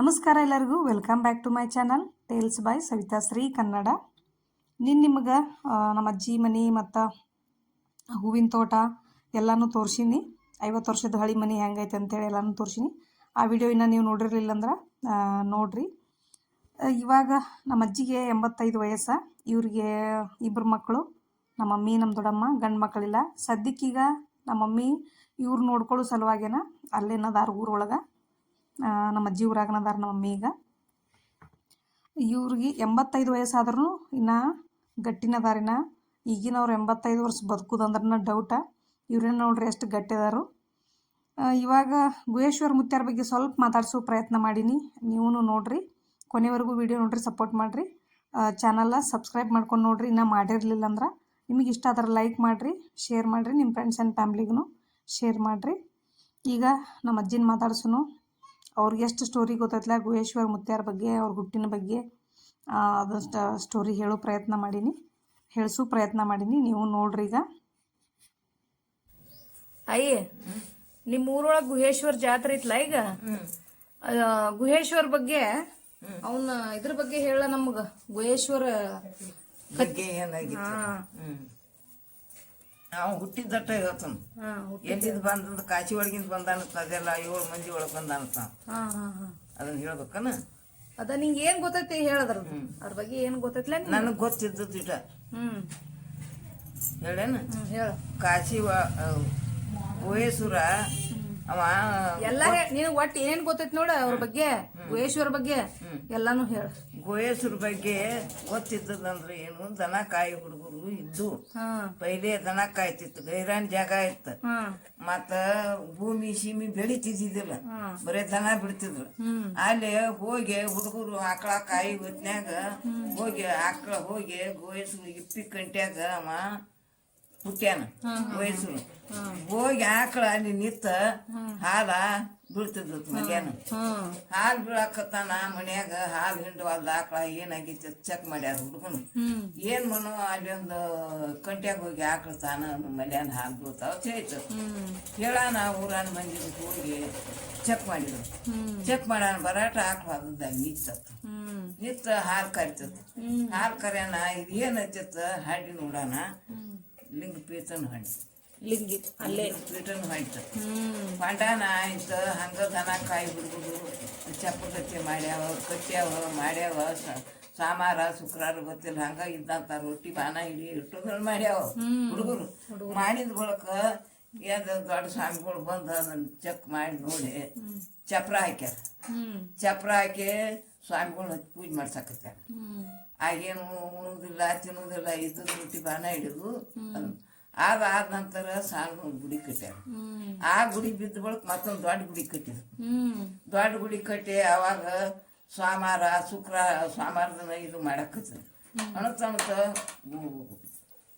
ನಮಸ್ಕಾರ ಎಲ್ಲರಿಗೂ. Welcome back to my channel tales by Savitha Shri Kannada ನಿನ್ನ ನಿಮಗೆ ನಮ್ಮ ಅಜ್ಜಿ ಮನೆ ಮತ್ತು ಹೂವಿನ ತೋಟ ಎಲ್ಲನೂ ತೋರಿಸೀನಿ. ಐವತ್ತು ವರ್ಷದ ಹಳಿ ಮನೆ ಹೆಂಗೈತೆ ಅಂತೇಳಿ ಎಲ್ಲನೂ ತೋರಿಸೀನಿ. ಆ ವಿಡಿಯೋ ಇನ್ನೂ ನೀವು ನೋಡಿರಲಿಲ್ಲ ಅಂದ್ರೆ ನೋಡಿರಿ. ಇವಾಗ ನಮ್ಮ ಅಜ್ಜಿಗೆ ಎಂಬತ್ತೈದು ವಯಸ್ಸು. ಇವ್ರಿಗೆ ಇಬ್ಬರು ಮಕ್ಕಳು, ನಮ್ಮ ಮಮ್ಮಿ ನಮ್ಮ ದೊಡ್ಡಮ್ಮ, ಗಂಡು ಮಕ್ಕಳಿಲ್ಲ. ಸದ್ಯಕ್ಕೀಗ ನಮ್ಮ ಮಮ್ಮಿ ಇವ್ರು ನೋಡ್ಕೊಳ್ಳೋ ಸಲುವಾಗೇನ ಅಲ್ಲೇನದಾರ ಊರೊಳಗೆ. ನಮ್ಮ ಅಜ್ಜಿ ಊರಾಗನದಾರ ನಮ್ಮ ಮಮ್ಮಿ ಈಗ. ಇವ್ರಿಗೆ ಎಂಬತ್ತೈದು ವಯಸ್ಸಾದ್ರೂ ಇನ್ನು ಗಟ್ಟಿನದಾರಿನ ಈಗಿನವ್ರು ಎಂಬತ್ತೈದು ವರ್ಷ ಬದುಕುದಂದ್ರನ್ನ ಡೌಟ ಇವ್ರೇನು ನೋಡ್ರಿ ಎಷ್ಟು ಗಟ್ಟಿದಾರು ಇವಾಗ ಗುಹೇಶ್ವರ ಮುತ್ಯಾರ ಬಗ್ಗೆ ಸ್ವಲ್ಪ ಮಾತಾಡಿಸೋ ಪ್ರಯತ್ನ ಮಾಡೀನಿ. ನೀವು ನೋಡ್ರಿ, ಕೊನೆವರೆಗೂ ವಿಡಿಯೋ ನೋಡ್ರಿ ಸಪೋರ್ಟ್ ಮಾಡಿರಿ. ಚಾನಲ್ನ ಸಬ್ಸ್ಕ್ರೈಬ್ ಮಾಡ್ಕೊಂಡು ನೋಡ್ರಿ, ಇನ್ನೂ ಮಾಡಿರಲಿಲ್ಲ ಅಂದ್ರೆ ನಿಮಗೆ ಇಷ್ಟ ಆದ್ರೆ ಲೈಕ್ ಮಾಡಿರಿ ಶೇರ್ ಮಾಡಿರಿ ನಿಮ್ಮ ಫ್ರೆಂಡ್ಸ್ ಆ್ಯಂಡ್ ಫ್ಯಾಮ್ಲಿಗೂ ಶೇರ್ ಮಾಡಿರಿ. ಈಗ ನಮ್ಮ ಅಜ್ಜಿನ ಮಾತಾಡ್ಸುನು. ಅವ್ರಿಗೆ ಎಷ್ಟು ಸ್ಟೋರಿ ಗೊತ್ತೈತಲ್ಲ ಗುಹೇಶ್ವರ ಮುತ್ಯಾರ ಬಗ್ಗೆ ಅವ್ರ ಹುಟ್ಟಿನ ಬಗ್ಗೆ ಅದಷ್ಟು ಸ್ಟೋರಿ ಹೇಳೋ ಪ್ರಯತ್ನ ಮಾಡೀನಿ. ಹೇಳಿಸೋ ಪ್ರಯತ್ನ ಮಾಡೀನಿ. ನೀವು ನೋಡ್ರಿ ಈಗ. ಅಯ್ಯ ನಿಮ್ಮ ಊರೊಳಗೆ ಗುಹೇಶ್ವರ ಜಾತ್ರೆ ಐತ್ಲ ಈಗ? ಗುಹೇಶ್ವರ ಬಗ್ಗೆ ಅವನ ಇದ್ರ ಬಗ್ಗೆ ಹೇಳ ನಮ್ಗ. ಗುಹೇಶ್ವರ ಬಗ್ಗೆ ಏನಾಗಿತ್ತು? ನಾವು ಹುಟ್ಟಿದಟ್ಟ ಹೇಳ್ತಾನ ಎಲ್ಲಿದ್ ಬಂದಂತ ಕಾಶಿ ಒಳಗಿಂದ ಬಂದ ಅದೆಲ್ಲ ಏಳು ಮಂದಿ ಒಳಗೆ ಬಂದ ಅದನ್ನ ಹೇಳ್ಬೇಕನ? ಅದ ನಿಂಗೆ ಏನ್ ಗೊತ್ತೈತಿ ಹೇಳದ್ರ ಅದ್ರ ಬಗ್ಗೆ ಏನ್ ಗೊತ್ತೈತಿಲ್ಲ ನನಗೆ ಗೊತ್ತಿದ್ದದ್ದು ಇಟ ಹ್ಮ್. ಹೇಳೇನ ಹೇಳ. ಕಾಶಿ ಗುಹೇಶ್ವರ ಅವ ಎಲ್ಲ ನೀನು ಒಟ್ಟು ಏನ್ ಗೊತ್ತೈತಿ ನೋಡ ಅವ್ರ ಬಗ್ಗೆ ಗುಹೇಶ್ವರ ಬಗ್ಗೆ ಎಲ್ಲಾನು ಹೇಳ. ಗುಹೇಶ್ವರ ಬಗ್ಗೆ ಗೊತ್ತಿದ್ದದಂದ್ರೆ ಏನು? ದನ ಕಾಯಿ ಹುಡುಗರು ಇದ್ದು ಪೈಲೆ ದನ ಕಾಯ್ತಿತ್ತು ಗೈರಾನ್ ಜಾಗ ಇತ್ತು ಮತ್ತ ಭೂಮಿ ಸೀಮಿ ಬೆಳಿತಿದ್ದಿಲ್ಲ ಬರೇ ದನ ಬಿಡ್ತಿದ್ರು. ಅಲ್ಲಿ ಹೋಗಿ ಹುಡುಗರು ಆಕಳ ಕಾಯಿ ಹೊತ್ನ್ಯಾಗ ಹೋಗಿ ಆಕಳ ಹೋಗಿ ಗೋಯಸ್ ಇಪ್ಪಿ ಕಂಟ್ಯಾಗ ಅವ. ಹುಟ್ಟ್ಯಾನ ವಯಸ್ಸು ಹೋಗಿ ಆಕಳ ಅಲ್ಲಿ ನಿತ್ತ ಹಾಲ ಬೀಳ್ತದ ಮಧ್ಯಾಹ್ನ. ಹಾಲು ಬೀಳಾಕತ್ತಾನ ಮನ್ಯಾಗ ಹಾಲು ಹಿಂಡವಾಲ್ದ ಆಕಳ ಏನಾಗಿತ್ತು ಚೆಕ್ ಮಾಡ್ಯಾರ ಹುಡುಗನು. ಏನ್ ಮನು ಅಲ್ಲಿ ಒಂದು ಕಂಟ್ಯಾಗ ಹೋಗಿ ಆಕಳ ತಾನ ಮಲ್ಯಾನ ಹಾಲು ಬೀಳ್ತಾವ ಹ್ಮ್. ಹೇಳಾನ ಊರಾನ ಮಂದಿಗೆ ಹೋಗಿ ಚೆಕ್ ಮಾಡಿದ್ರು. ಚೆಕ್ ಮಾಡ್ಯಾನ ಬರಾಟ ಆಕಳ ಅದ ನಿತ್ತ ನಿತ್ತ ಹಾಲು ಕರಿತತ್ತು ಹಾಲು ಕರ್ಯಾನ ಇದು ಏನೈತಿತ್ತ ಹಾಡಿ ನೋಡಾನ. ಲಿಂಗ ಪೀತನ ಹಣ್ಣು ಲಿಂಗಿ ಅಲ್ಲೇ. ಪೀಠನ ಹೊಂಟು ಪಾಂಡಾನ ಆಯ್ತು ಹಂಗೆ ದನ ಕಾಯಿ ಬಿಡ್ಬೋದು. ಚಪ್ಪಗತ್ತಿ ಮಾಡ್ಯಾವ ಕಟ್ಟ್ಯಾವ ಮಾಡ್ಯಾವ ಸಾಮಾರ ಶುಕ್ರಾರ ಗೊತ್ತಿಲ್ಲ ಹಂಗ ಇದ್ದಂತ ರೊಟ್ಟಿ ಬಾನ ಇಡಿ ಇಟ್ಟುಗಳು ಮಾಡ್ಯಾವ. ಹುಡುಗರು ಮಾಡಿದ ಬಳಕ ಏನ್ ದೊಡ್ಡ ಸ್ವಾಮಿಗಳು ಬಂದು ಅದನ್ನ ಚೆಕ್ ಮಾಡಿ ನೋಡಿ ಚಪ್ರ ಹಾಕ್ಯಾರ. ಚಪ್ರ ಹಾಕಿ ಸ್ವಾಮಿಗಳು ಪೂಜೆ ಮಾಡ್ಸಕತ್ತಾರ ಆಗೇನು ಉಣುವುದಿಲ್ಲ ತಿನ್ನುವುದಿಲ್ಲ ಇದು ರೊಟ್ಟಿ ಬಾಣ ಹಿಡಿದು ಅದಾದ ನಂತರ ಸಾಲು ಗುಡಿ ಕಟ್ಟ್ಯಾರ ಆ ಗುಡಿ ಬಿದ್ದ ಬಳಕ ಮತ್ತೊಂದು ದೊಡ್ಡ ಗುಡಿ ಕಟ್ಟಿದ್ರು. ದೊಡ್ಡ ಗುಡಿ ಕಟ್ಟಿ ಅವಾಗ ಸೋಮವಾರ ಶುಕ್ರ ಸೋಮವಾರದನ ಇದು ಮಾಡಕತ್ರು. ಅಣತ ಅಣತ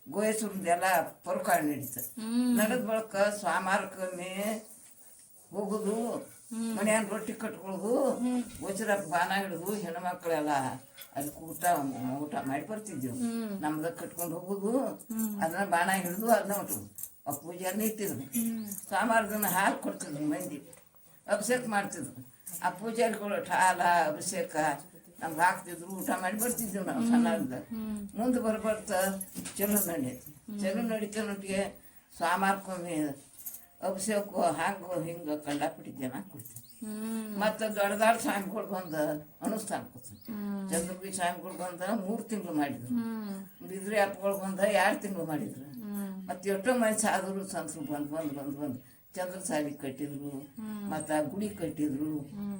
ಗೋಯಸುರದೆಲ್ಲ ಪರ್ಕಾಳ ನಡೀತು ನಡೆದ ಬಳಕ ಸೋಮವಾರಕ್ಕೊಮ್ಮೆ ಹೋಗುದು ಮನ್ಯಾನ ರೊಟ್ಟಿ ಕಟ್ಕೊಳ್ಳೋದು ವಜ್ರಕ್ಕೆ ಬಾನ ಹಿಡಿದು ಹೆಣ್ಮಕ್ಳೆಲ್ಲ ಅಲ್ಲಿ ಊಟ ಊಟ ಮಾಡಿ ಬರ್ತಿದ್ವಿ ನಮ್ದ ಕಟ್ಕೊಂಡು ಹೋಗುದು ಅದನ್ನ ಬಾಣ ಹಿಡಿದು ಅದನ್ನ ಹೊಟ್ಟು ಆ ಪೂಜಾರನ್ನ ಇಟ್ಟಿದ್ರು. ಸೋಮವಾರ ದಿನ ಹಾಲು ಕೊಡ್ತಿದ್ರು ಮಂದಿ. ಅಭಿಷೇಕ ಮಾಡ್ತಿದ್ರು. ಆ ಪೂಜಾರಿಗಳು ಹಾಲ ಅಭಿಷೇಕ, ನಮ್ಗೆ ಹಾಕ್ತಿದ್ರು, ಊಟ ಮಾಡಿ ಬರ್ತಿದ್ವಿ ನಾವು ಸಣ್ಣದ ಮುಂದೆ ಬರ್ಬರ್ತ ಚಲೋ ನಡೀತು ಚಲೋ ನಡೀತನೊಟ್ಟಿಗೆ ಸೋಮವಾರಕ್ಕೊಮ್ಮೆ ಅಭಿಷೇಕ ಹಾಗು ಹಿಂಗೆ ಕಂಡಾಪಿಟ್ಟು ಜನ ಕೊಡ್ತೀವಿ ಹ್ಮ್. ಮತ್ತು ದೊಡ್ಡ ದೊಡ್ಡ ಸ್ವಾಮಿಗಳು ಬಂದು ಅನುಷ್ಠಾನ ಕೊಡ್ತಾರೆ ಚಂದ್ರಗಿ ಸ್ವಾಮಿಗಳು ಬಂದ ಮೂರು ತಿಂಗಳು ಮಾಡಿದ್ರು. ಬಿದ್ರಿ ಅಪ್ಪಗಳು ಬಂದ ಎರಡು ತಿಂಗಳು ಮಾಡಿದ್ರು. ಮತ್ತು ಎಷ್ಟೋ ಮಂದಿ ಸಾಧುರು ಸಂತರು ಬಂದು ಬಂದು ಬಂದು ಬಂದು ಚಂದ್ರ ಸಾಲಿ ಕಟ್ಟಿದ್ರು. ಮತ್ತು ಆ ಗುಡಿ ಕಟ್ಟಿದ್ರು.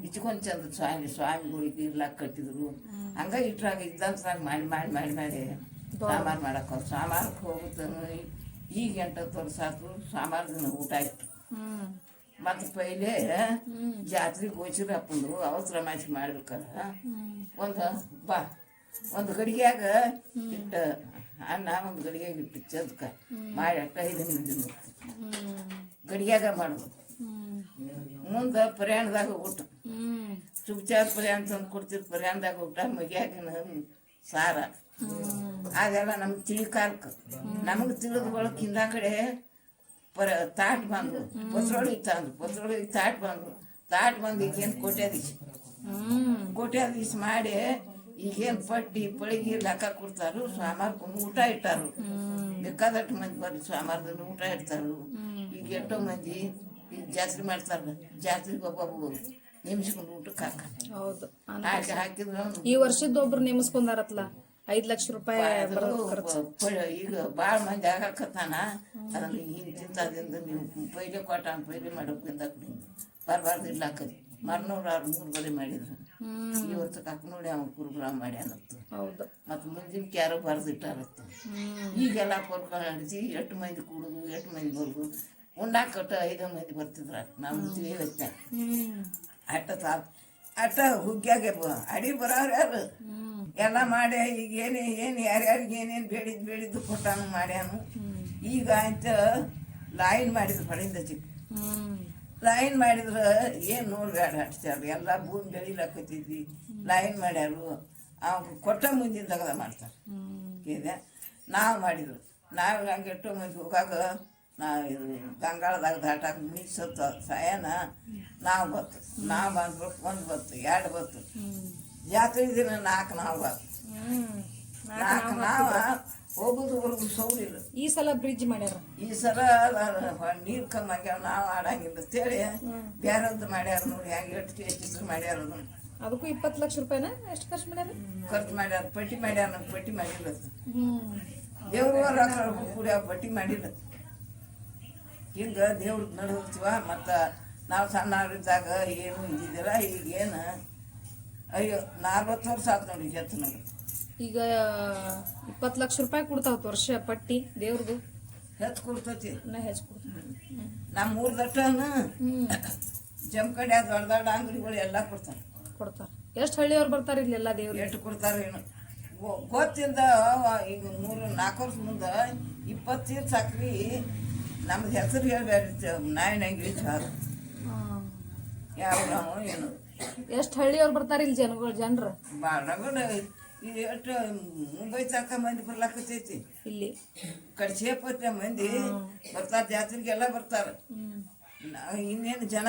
ಇಚ್ಕೊಂಡು ಚಂದ್ರ ಸ್ವಾಮಿ ಸ್ವಾಮಿಗಳಿಗೆ ಇರ್ಲಾಕ್ ಕಟ್ಟಿದ್ರು. ಹಂಗ ಇಟ್ರಾಗ ಇದ್ದಂತ ಮಾಡಿ ಮಾಡಿ ಮಾಡಿ ಮಾಡಿ ಸಾಮಾರು ಮಾಡಕ್ಕೆ ಸಾಮಾರಕ್ಕೆ ಹೋಗುತ್ತಾನು ಈಗ ಎಂಟತ್ತು ವರ್ಷ ಆತು ಸಾಮಾರು ದಿನ ಊಟ ಆಯ್ತು. ಮತ್ತು ಪೈಲೆ ಜಾತ್ರೆಗೆ ಗೋಚರ ಹಾಕೊಂಡು ಅವತ್ತು ಮಾಸಿ ಮಾಡ್ಬೇಕಲ್ಲ ಒಂದು ಬಾ ಒಂದು ಗಡಿಗ್ಯಾಗ ಇಟ್ಟ ಅನ್ನ ಒಂದು ಗಡಿಗ್ಯಾಗ ಇಟ್ಟು ಚದಕ ಮಾಡಿ ಅಟ್ಟ ಐದು ನಿಮಿಷ ಗಡಿಗ್ಯಾಗ ಮಾಡೋದು. ಮುಂದೆ ಪ್ರಯಾಣದಾಗ ಊಟ. ಚುಪ್ಚಾಪ್ ಪ್ರಯಾಣ ತಂದು ಕೊಡ್ತಿರ್ ಪ್ರಯಾಣದಾಗ ಊಟ ಮಗ್ಯಾಗಿನ ಸಾರ. ಅದೆಲ್ಲ ನಮ್ಗೆ ತಿಳಿಕಾಲಕ್ಕೆ ನಮಗೆ ತಿಳಿದ ಬಳಕ ಕಡೆ ಪರ ತಾಟ್ ಬಂದು ಪತ್ರೊಳಗೆ ತಂದು ಪತ್ರೊಳಗೆ ತಾಟ್ ಬಂದು ತಾಟ್ ಬಂದು ಈಗೇನು ಕೊಟ್ಯಾದೀಶಿ ಹ್ಮ್ ಕೋಟ್ಯಾಧೀಶ ಮಾಡಿ ಈಗೇನು ಪಟ್ಟಿ ಪಳಿಗೆ ಲೆಕ್ಕ ಕೊಡ್ತಾರು. ಸ್ವಾಮಾರ್ಕೊಂಡು ಊಟ ಇಟ್ಟಾರು. ಬೇಕಾದಷ್ಟು ಮಂದಿ ಬರ್ರಿ ಸ್ವಾಮಾರ್ದಲ್ಲಿ ಊಟ ಇಡ್ತಾರು. ಈಗ ಎಷ್ಟೋ ಮಂದಿ ಈಗ ಜಾತ್ರೆ ಮಾಡ್ತಾರ. ಜಾತ್ರೆ ಒಬ್ಬೊಬ್ಬ ನೇಮಿಸ್ಕೊಂಡು ಊಟಕ್ಕೆ ಹಾಕ. ಹೌದು. ಹಾಕಿ ಹಾಕಿದ್ರು. ಈ ವರ್ಷದ ಒಬ್ರು ನೇಮಿಸ್ಕೊಂಡಾರತ್ಲ? ಐದ್ ಲಕ್ಷ ರೂಪಾಯಿ ಬರೋದು ಖರ್ಚು. ಈಗ ಭಾಳ ಮಂದಿ ಆಗಾಕತ್ತಾನ. ಅದನ್ನ ಹಿಂಗೆ ತಿಂತದಿಂದ ನೀವು ಪೈಲೆ ಕೊಟ್ಟ ಪೈಲೆ ಮಾಡೋಕ್ಕಿಂತ ಬರಬಾರ್ದು ಇಲ್ಲ ಹಾಕದಿ ಮರ್ನೂರು ಆರು ಮೂರು ಬಲಿ ಮಾಡಿದ್ರು. ಈ ವರ್ಷ ಹಾಕಿ ನೋಡಿ ಅವ್ನು ಕುರುಗ್ರಾಮ ಮಾಡ್ಯಾನತ್ತು ಹೌದು. ಮತ್ತು ಮುಂದಿನ ಬರ್ದು ಇಟ್ಟಾರತ್ತು. ಈಗೆಲ್ಲ ಕೊರ್ಕೊಂಡು ಅಡಿಸಿ ಎಷ್ಟು ಮಂದಿ ಕೂಡುದು ಎಷ್ಟು ಮಂದಿ ಬರ್ದು ಉಣ್ಣಾಕ ಕಟ್ಟ ಐದು ಮಂದಿ ಬರ್ತಿದ್ರ. ನಮ್ಮ ಹ್ಮ್. ಅಟ್ಟ ಸಾ ಅಟ್ಟ ಹುಗ್ಗ್ಯಾಗೆ ಅಡಿ ಬರೋರು ಯಾರು? ಎಲ್ಲ ಮಾಡಿ ಈಗ ಏನೇ ಏನು ಯಾರ್ಯಾರಿಗೆ ಏನೇನು ಬೇಡಿದ್ದು ಬೇಡಿದ್ದು ಕೊಟ್ಟಾನು ಮಾಡ್ಯಾನು. ಈಗ ಆಯ್ತು ಲೈನ್ ಮಾಡಿದ್ರು ಕಡೆಯಿಂದ ಚಿಕ್ಕ. ಲೈನ್ ಮಾಡಿದ್ರೆ ಏನು ನೋಡ್ಬೇಡ ಅಷ್ಟಾರ ಎಲ್ಲ ಭೂಮಿ ಬೆಳಿಲಾಕತ್ತಿದ್ವಿ ಲೈನ್ ಮಾಡ್ಯಾರು. ಅವ್ನು ಕೊಟ್ಟ ಮುಂದಿನ ತಗದ ಮಾಡ್ತಾರೆ. ಇದೆ ನಾವು ಮಾಡಿದ್ರು. ನಾವು ಹಂಗೆ ಎಷ್ಟೋ ಮಂದಿ ಹೋಗಾಗ ನಾವು ಇದು ಗಂಗಾಳದಾಗ ದಾಟಾಕ ಮೀಸತ್ತ ಸಾಯನ ನಾವು ಬತ್ತು ನಾವು ಬಂದ್ಬಿಟ್ಟು ಒಂದು ಬತ್ತು ಎರಡು ಬತ್ತು ಜಾತ್ರೆ ದಿನ ನಾಲ್ಕು ನಾವು. ನಾಲ್ಕು ನಾವು ಹೋಗುದು ಬರುದು ಸೌರಿಲ್ಲ. ಈ ಸಲ ಬ್ರಿಡ್ಜ್ ಮಾಡ್ಯಾರ? ಈ ಸಲ ನೀರು ಕಮ್ಮಿ ಆಗ್ಯಾವ ನಾವು ಆಡಂಗಿಲ್ಲ ಅಂತೇಳಿ ಬೇರೆದ್ದು ಮಾಡ್ಯಾರ ನೋಡಿ ಹೆಂಗೆ ಎಷ್ಟು ಹೆಚ್ಚಿದ್ರು ಮಾಡ್ಯಾರ ಅದನ್ನ ಅದಕ್ಕೂ ಇಪ್ಪತ್ತು ಲಕ್ಷ ರೂಪಾಯಿನ ಎಷ್ಟು ಖರ್ಚು ಮಾಡ್ಯಾರ? ಖರ್ಚು ಮಾಡ್ಯಾರ ಪಟ್ಟಿ ಮಾಡ್ಯಾರ ನಂಗೆ ಪಟ್ಟಿ ಮಾಡಿಲ್ಲ ದೇವ್ರ ಕೂಡ ಪಟ್ಟಿ ಮಾಡಿಲ್ಲ. ಹಿಂಗೆ ದೇವ್ರದ್ದು ಹೋಗ್ತೀವ ಮತ್ತು ನಾವು ಸಣ್ಣವರಿದ್ದಾಗ ಏನು ಇದ್ದಿದ್ದಿಲ್ಲ ಈಗೇನು ಅಯ್ಯೋ ನಲ್ವತ್ತು ವರ್ಷ ಆತು ನೋಡಿ ಎತ್ತು ನನಗೆ. ಈಗ ಇಪ್ಪತ್ತು ಲಕ್ಷ ರೂಪಾಯಿ ಕೊಡ್ತಾವತ್ ವರ್ಷ ಪಟ್ಟಿ ದೇವ್ರದು? ಹೆಚ್ಚು ಕೊಡ್ತೈತಿ. ನಾ ಹೆಚ್ಚು ಕೊಡ್ತಾವ ನಮ್ಮ ಊರ್ ದಟ್ಟನ ಹ್ಮ್. ಅದು ದೊಡ್ಡ ದೊಡ್ಡ ಅಂಗಡಿಗಳು ಎಲ್ಲ ಕೊಡ್ತಾರೆ. ಕೊಡ್ತಾರ. ಎಷ್ಟು ಹಳ್ಳಿಯವ್ರು ಬರ್ತಾರ ಇಲ್ಲೆಲ್ಲ ದೇವ್ರು? ಎಷ್ಟು ಕೊಡ್ತಾರೆ ಏನು. ಗೊತ್ತಿಂದ ಈಗ ಮೂರು ನಾಲ್ಕು ವರ್ಷ ಮುಂದೆ ಇಪ್ಪತ್ತು ಸಕ್ರಿ. ನಮ್ದು ಹೆಸರು ಹೇಳ್ಬೇಡ ನಾಯಿ ನಂಗೆ ಯಾವ ಏನು. ಎಷ್ಟು ಹಳ್ಳಿಯವ್ರು ಬರ್ತಾರೆ ಇಲ್ಲಿ ಜನಗಳು ಜನರು? ಇದು ಎಷ್ಟು ಮುಂಬೈ ತನಕ ಮಂದಿ ಬರ್ಲಾಕತ್ತೈತಿ. ಇಲ್ಲಿ. ಕಡೆ ಪತ್ತೆ ಮಂದಿ ಬರ್ತಾರೆ ಜಾತ್ರೆಗೆಲ್ಲ ಬರ್ತಾರೆ. ಇನ್ನೇನು ಜನ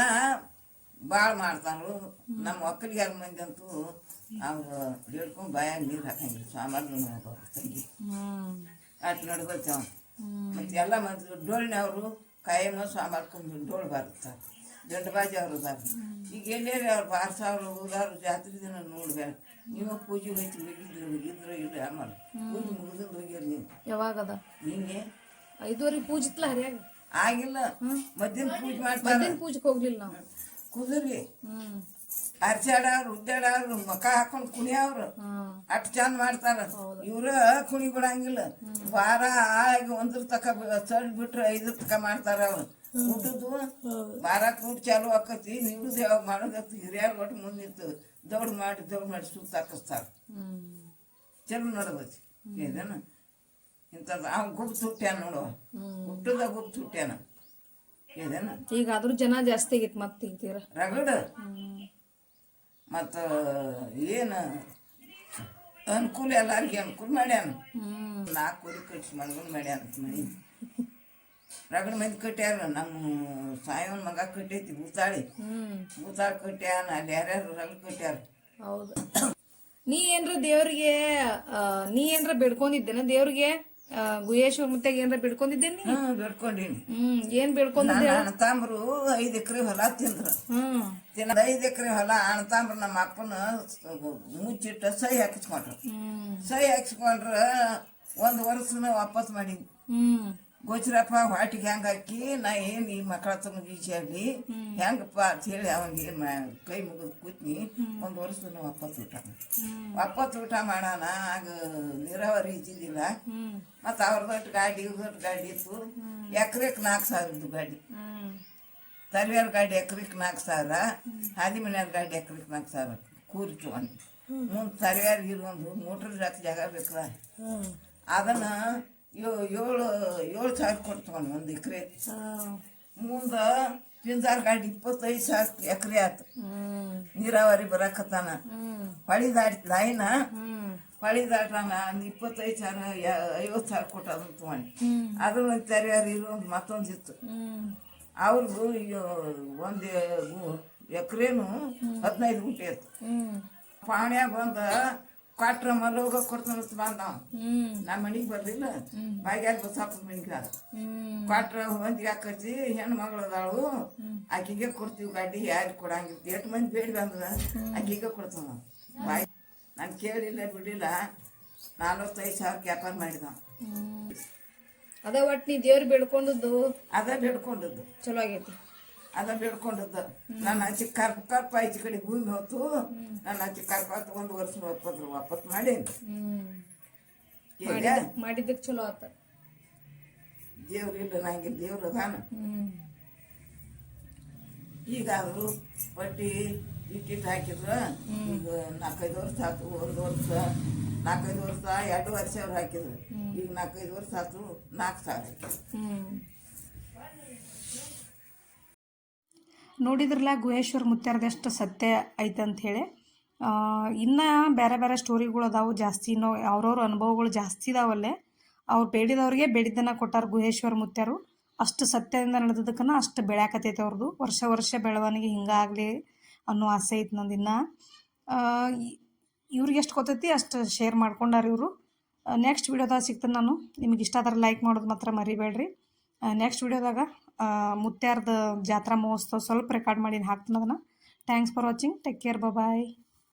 ಭಾಳ ಮಾಡ್ತಾರು. ನಮ್ಮ ಒಕ್ಕಲಿಗಾರ ಮಂದಿ ಅಂತೂ ಅವ್ರು ಹಿಡ್ಕೊಂಡು ಬಾಯಾಗ ನೀರು ಹಾಕಂಗಿಲ್ಲ. ಸಾಮಾನ್ಯ ತಂಗಿ. ಹ್ಮ್. ಅಟ್ ಮತ್ತೆ ಎಲ್ಲ ಮಂದಿ ಡೋಳಿನವರು ಕಾಯಮ್ಮ ಸಾಮಾರ್ಕೊಂಡು ಡೋಳ್ ಬಾರುತ್ತಾರೆ ದಂಡಬಾಜಿ ಅವ್ರು ಅದಾರ. ಈಗ ಎಲ್ಲೇರಿ ಅವ್ರು ಬಾರ್ ಸಾವಿರ ಹೋದಾರು ಜಾತ್ರೆ ದಿನ ನೋಡ್ಬೇಡ ನೀವು ಪೂಜೆ ಹೋಯ್ತು ಹೋಗಿದ್ರು ಇದ್ರೆ ಇಲ್ಲ ಆಮೇಲೆ ಪೂಜೆ ಮುಗಿದ್ರೆ ಹೋಗ್ಯಾರ ನೀವು. ಯಾವಾಗದ ನಿನ್ನೆ. ಐದುವರೆಗೆ ಪೂಜಿತ್ಲ ಹರಿಯಾಗ? ಆಗಿಲ್ಲ. ಮಧ್ಯಾಹ್ನ ಪೂಜೆ ಮಾಡ್ತಾರೆ. ಮಧ್ಯಾಹ್ನ ಪೂಜೆಗೆ ಹೋಗ್ಲಿಲ್ಲ ನಾವು. ಕುದುರಿ ಅರ್ಚಾಡವ್ರು ಉದ್ದಾಡವ್ರು ಮಕ ಹಾಕೊಂಡು ಕುಣಿಯವ್ರು. ಅಟ್ ಅಷ್ಟು ಚಂದ ಮಾಡ್ತಾರ. ಇವ್ರ ಕುಣಿ ಬಿಡಂಗಿಲ್ಲ ವಾರ ಆಗಿ ಒಂದ್ರ ತಕ ಸಡ್ ಬಿಟ್ರೆ ಐದ್ರ ತಕ ಮಾಡ್ತಾರ ಅವ್ರು. ಊಟದ್ದು ವಾರ ಊಟ ಚಾಲು ಆಕತಿ ನಿಮ್ದು ಯಾವಾಗ ಮಾಡೋದತ್ತು ಹಿರಿಯರ್ ಒಟ್ಟು ಮುಂದಿತ್ತು ದೌಡ್ ಮಾಡಿ ದೌಡ್ ಮಾಡಿ ಸುತ್ತ ಹಾಕಿಸ್ತಾರ. ಚಲೋ ನಡೆದೈತಿ. ಇದೇನ ಇಂಥದ್ದು ಅವ್ನು ಗುಪ್ತ ಹುಟ್ಟ್ಯಾನ ನೋಡುವ ಹುಟ್ಟದ ಗುಪ್ತ ಹುಟ್ಟ್ಯಾನ ಇದೇನ ಈಗ ಆದ್ರೂ ಜನ ಜಾಸ್ತಿ ಆಗೈತಿ ಮತ್ತೆ ಈಗ ರಗಡ? ಮತ್ತು ಏನು? ಅನುಕೂಲ ಎಲ್ಲರಿಗೆ ಅನುಕೂಲ ಮಾಡ್ಯಾನ. ನಾಲ್ಕು ಕುರಿ ಖರ್ಚು ಮಾಡ್ಕೊಂಡು ಮಾಡ್ಯಾನ ಮನೆ. ರಗಡ ಮಂದಿ ಕಟ್ಟ್ಯಾರ ನಮ್ಮ ಸಾಯವನ್ ಮಗ ಕಟ್ಟೈತಿ ಭೂತಾಳಿ. ಭೂತಾಳಿ ಕಟ್ಯಾನ ಅಲ್ಲಿ ಯಾರ್ಯಾರು ರಗಡ ಕಟ್ಯಾರ. ಹೌದು. ನೀ ಏನ್ರ ದೇವ್ರಿಗೆ ಆ, ನೀ ಏನ್ರ ಬೇಡ್ಕೊಂಡಿದ್ದೇನ ದೇವ್ರಿಗೆ? ಆ, ಗುಹೇಶ್ವರ ಮುತ್ತಾಗ ಏನ್ರ ಬೇಡ್ಕೊಂಡಿದ್ದೇನಿ ಹ್ಞೂ ಬೆಡ್ಕೊಂಡೀನಿ. ಹ್ಮ್ ಏನ್ ಬೇಡ್ಕೊಂಡಿದ್ದೆ ನನ್ನ ಐದ್ ಐದು ಎಕರೆ ಹೊಲ ತಿಂದ್ರು. ಹ್ಮ್. ತಿನ್ನ ಐದು ಎಕರೆ ಹೊಲ ಅಣ್ಣತಾಂಬ್ರು ನಮ್ಮ ಅಪ್ಪನ ಮುಚ್ಚಿಟ್ಟ ಸಹಿ ಹಾಕಿಸ್ಕೊಂಡ್ರು. ಹ್ಮ್. ಸಹಿ ಹಾಕಿಸ್ಕೊಂಡ್ರ ಒಂದು ವರ್ಷನ ವಾಪಸ್ ಮಾಡೀನಿ. ಹ್ಮ್. ಗೋಚರಪ್ಪ ಹೊಟ್ಟಿಗೆ ಹೆಂಗೆ ಹಾಕಿ ನಾ ಏನು ಈ ಮಕ್ಕಳ ಹತ್ರ ಗೀಚಾಡ್ಲಿ ಹೆಂಗಪ್ಪ? ಅಂತ ಹೇಳಿ ಅವನಿಗೆ ಕೈ ಮುಗಿದು ಕೂತ್ನಿ ಒಂದು ವರ್ಷದ ಅಪ್ಪತ್ತು ಊಟ ಅಪ್ಪತ್ತು ಊಟ ಮಾಡೋಣ ಆಗ ನೀರಾವರಿ ಇದ್ದಿದ್ದಿಲ್ಲ. ಮತ್ತ ಅವ್ರದೊಟ್ಟು ಗಾಡಿ ಇವ್ರದೊಟ್ಟು ಗಾಡಿ ಇತ್ತು. ಎಕರೆಕ್ ನಾಲ್ಕು ಸಾವಿರ ಇದ್ದು ಗಾಡಿ. ಹ್ಮ್. ಗಾಡಿ ಎಕರೆಕ್ ನಾಲ್ಕು ಸಾವಿರ ಹಾದಿ ಮನೆಯವ್ರ ಗಾಡಿ ಎಕರೆಕ್ ನಾಲ್ಕು ಸಾವಿರ ಕೂರಿತು ಅಂತ ಮುಂದೆ ತರ್ವ್ಯಾರ ಒಂದು ಮೋಟ್ರ್ ಜಾತಿ ಜಾಗ ಬೇಕಲ್ಲ ಅದನ್ನು ಏಳು ಏಳು ಸಾವಿರ ಕೊಟ್ಟು ತೊಗೊಂಡು ಒಂದು ಎಕರೆ. ಮುಂದೆ ಪಿಂಜಾರ್ ಗಾಡಿ ಇಪ್ಪತ್ತೈದು ಸಾವಿರ ಎಕರೆ ಆತು. ನೀರಾವರಿ ಬರಕತ್ತಾನ. ಹೊಳಿ ದಾಟಿ ಲೈನ ಹೊಳಿ ದಾಟಾನ ಒಂದು ಇಪ್ಪತ್ತೈದು ಸಾವಿರ ಐವತ್ತು ಸಾವಿರ ಕೊಟ್ಟು ಅದನ್ನು ತೊಗೊಂಡು. ಹ್ಮ್. ಅದು ಒಂದು ತೆರೆಯಾರ ಇರೋ ಒಂದು ಮತ್ತೊಂದು ಇತ್ತು. ಒಂದು ಎಕರೆನು ಹದಿನೈದು ಗುಂಟೆ ಇತ್ತು ಪಾಣ್ಯಾಗ ಬಂದ ಕಾಟ್ರ ಮಲ್ಲೋಗ ಕೊಡ್ತಾನ ಬಂದ ನಮ್ಮ ಮನೆಗೆ ಬರ್ಲಿಲ್ಲ. ಬಾಗ್ಯಾಗ ಬಸಪ್ಪ ಮನೆಗೆ ಹ್ಮ್. ಕ್ವಾಟ್ರ ಮಂದಿಗೆ ಹಾಕಿ ಹೆಣ್ಣು ಮಗಳು ಅದಾಳು. ಆಕಿಗೆ ಕೊಡ್ತೀವಿ ಗಾಡಿ ಯಾರಿಗೆ ಕೊಡಂಗಿಲ್ಲ. ಎಷ್ಟು ಮಂದಿ ಬೇಡಿ ಬಂದದ. ಆಕಿಗೆ ಕೊಡ್ತಾವ ಬಾಯ್ ನಾನು ಕೇಳಿಲ್ಲ ಬಿಡಿಲ್ಲ ನಲ್ವತ್ತೈದು ಸಾವಿರ ವ್ಯಾಪಾರ ಮಾಡಿದ. ಅದ ಒಟ್ಟು ನೀ ದೇವ್ರು ಬೇಡ್ಕೊಂಡದ್ದು. ಅದ ಬೇಡ್ಕೊಂಡದ್ದು. ಚಲೋ ಆಗೈತಿ. ಅದ ಬೇಡ್ಕೊಂಡದ್ದು. ನನ್ನ ಅಚ್ಚಿ ಕರ್ಪ ಕರ್ಪ ಆಯ್ತು ಕಡೆ ಭೂಮಿ ಹೋತು ನನ್ನ ಅಚ್ಚಿ ಕರ್ಪ ಒಂದು ವರ್ಷ ವಾಪಸ್ ವಾಪಸ್ ಮಾಡಿ ಹ್ಮ್. ಈಗ ಮಾಡಿದ್ದಕ್ಕೆ ಚಲೋ ಆತ. ದೇವ್ರು ಇಲ್ಲ ನಂಗೆ ದೇವ್ರು ಅದಾನ. ಈಗಾದ್ರು ಬಟ್ಟಿ ಇಟ್ಟಿಟ್ಟು ಹಾಕಿದ್ರು ಈಗ ನಾಲ್ಕೈದು ವರ್ಷ ಆತು ಒಂದು ವರ್ಷ ನಾಲ್ಕೈದು ವರ್ಷ ಎರಡು ವರ್ಷ ಅವ್ರು ಹಾಕಿದ್ರು. ಈಗ ನಾಲ್ಕೈದು ವರ್ಷ ಆತು ನಾಲ್ಕು ಸಾವಿರ ಹಾಕಿದ್ರು ನೋಡಿದ್ರಲ್ಲ ಗುಹೇಶ್ವರ ಮುತ್ಯಾರ್ದು ಎಷ್ಟು ಸತ್ಯ ಐತೆ ಹೇಳಿ. ಇನ್ನು ಬೇರೆ ಬೇರೆ ಸ್ಟೋರಿಗಳು ಅದಾವು ಜಾಸ್ತಿ. ಇನ್ನೂ ಅವ್ರವ್ರ ಅನುಭವಗಳು ಜಾಸ್ತಿ ಇದಾವಲ್ಲೇ ಅವ್ರು ಬೇಡಿದವ್ರಿಗೆ ಬೇಡಿದ್ದನ್ನು ಕೊಟ್ಟಾರ ಗುಹೇಶ್ವರ ಮುತ್ಯಾರು. ಅಷ್ಟು ಸತ್ಯದಿಂದ ನಡೆದದಕ್ಕನ ಅಷ್ಟು ಬೆಳ್ಯಾಕತೈತೆ ಅವ್ರದ್ದು ವರ್ಷ ವರ್ಷ ಬೆಳವಣಿಗೆ ಹಿಂಗಾಗಲಿ ಅನ್ನೋ ಆಸೆ ಐತೆ ನಂದಿನ್ನು ಇವ್ರಿಗೆ ಎಷ್ಟು ಗೊತ್ತೈತಿ ಅಷ್ಟು ಶೇರ್ ಮಾಡ್ಕೊಂಡಾರ ಇವರು. ನೆಕ್ಸ್ಟ್ ವೀಡಿಯೋದಾಗ ಸಿಗ್ತಾನೆ ನಾನು. ನಿಮಗೆ ಇಷ್ಟ ಆದ್ರೆ ಲೈಕ್ ಮಾಡೋದು ಮಾತ್ರ ಮರಿಬೇಡ್ರಿ. ನೆಕ್ಸ್ಟ್ ವಿಡಿಯೋದಾಗ ಮುತ್ಯಾರ್ದ ಜಾತ್ರಾ ಮಹೋತ್ಸವ ಸ್ವಲ್ಪ ರೆಕಾರ್ಡ್ ಮಾಡಿ ಹಾಕ್ತೀನಿ ಅದನ್ನು. Thanks for watching take care bye